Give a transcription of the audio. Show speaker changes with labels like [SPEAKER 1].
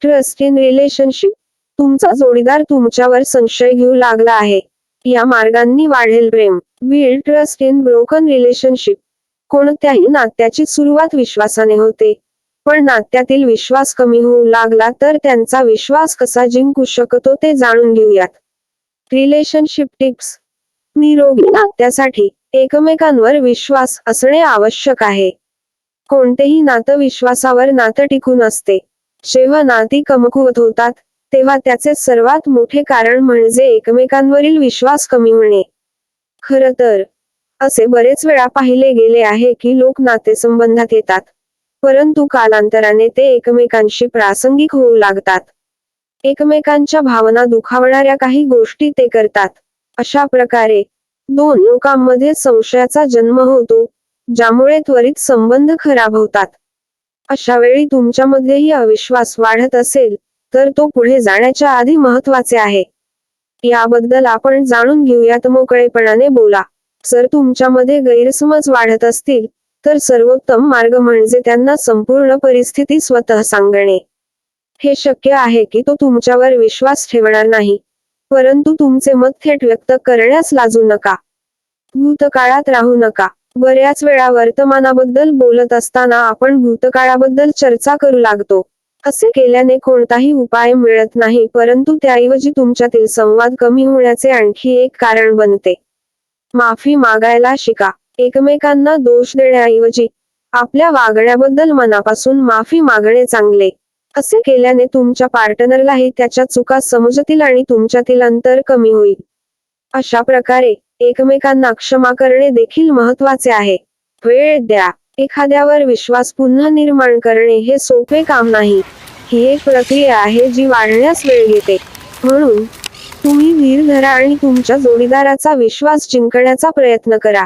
[SPEAKER 1] Trust in relationship तुमचा जोडीदार तुमच्यावर संशय घेऊ लागला आहे. या मार्गांनी वाढेल प्रेम. Will trust in broken relationship कोणत्याही नात्याची सुरुवात विश्वासाने होते. पण नात्यातील विश्वास कमी होऊ लागला तर त्यांचा विश्वास कसा जिंकू शकतो ते जाणून घेऊयात. रिलेशनशिप टिप्स निरोगी नात्यासाठी एकमेकांवर विश्वास असणे आवश्यक आहे. कोणतेही नातं विश्वासावर नातं टिकून असते. जेव्हा नाती कमकुवत होतात तेव्हा त्याचे सर्वात मोठे कारण म्हणजे एकमेकांवरील विश्वास कमी होणे. खर तर असे बरेच वेळा पाहिले गेले आहे की लोक नातेसंबंधात येतात परंतु कालांतराने ते एकमेकांशी प्रासंगिक होऊ लागतात. एकमेकांच्या भावना दुखावणाऱ्या काही गोष्टी ते करतात. अशा प्रकारे दोन लोकांमध्ये संशयाचा जन्म होतो ज्यामुळे त्वरित संबंध खराब होतात. अशा वेळी तुमच्यामध्येही अविश्वास वाढत असेल तर तो पुढे जाण्याच्या आधी महत्त्वाचे आहे. याबद्दल आपण जाणून घेऊयात मोकळेपणाने बोला. जर तुमच्यामध्ये गैरसमज वाढत असतील तर सर्वोत्तम मार्ग म्हणजे त्यांना संपूर्ण परिस्थिती स्वतः सांगणे. हे शक्य आहे की तो तुमच्यावर विश्वास ठेवणार नाही. परंतु तुमचे मत थेट व्यक्त करण्यास लाजू नका. भूतकाळात राहू नका. बऱ्याच वेळा वर्तमानाबद्दल बोलत असताना आपण भूतकाळाबद्दल चर्चा करू लागतो. असे केल्याने कोणताही उपाय मिळत नाही परंतु त्याऐवजी तुमच्यातील संवाद कमी होण्याचे आणखी एक कारण बनते. माफी मागायला शिका. एकमेकांना दोष देण्याऐवजी आपल्या वागण्याबद्दल मनापासून माफी मागणे चांगले. असे केल्याने तुमच्या पार्टनरलाही त्याच्या चुका समजतील आणि तुमच्यातील अंतर कमी होईल. अशा प्रकारे एकमेकांना क्षमा करणे देखील महत्त्वाचे आहे. वेळ द्या. एखाद्यावर विश्वास पुन्हा निर्माण करणे हे सोपे काम नाही. ही एक प्रक्रिया आहे जी वाढण्यास वेळ घेते. म्हणून तुम्ही धीर धरा आणि तुमच्या जोडीदाराचा विश्वास जिंकण्याचा प्रयत्न करा.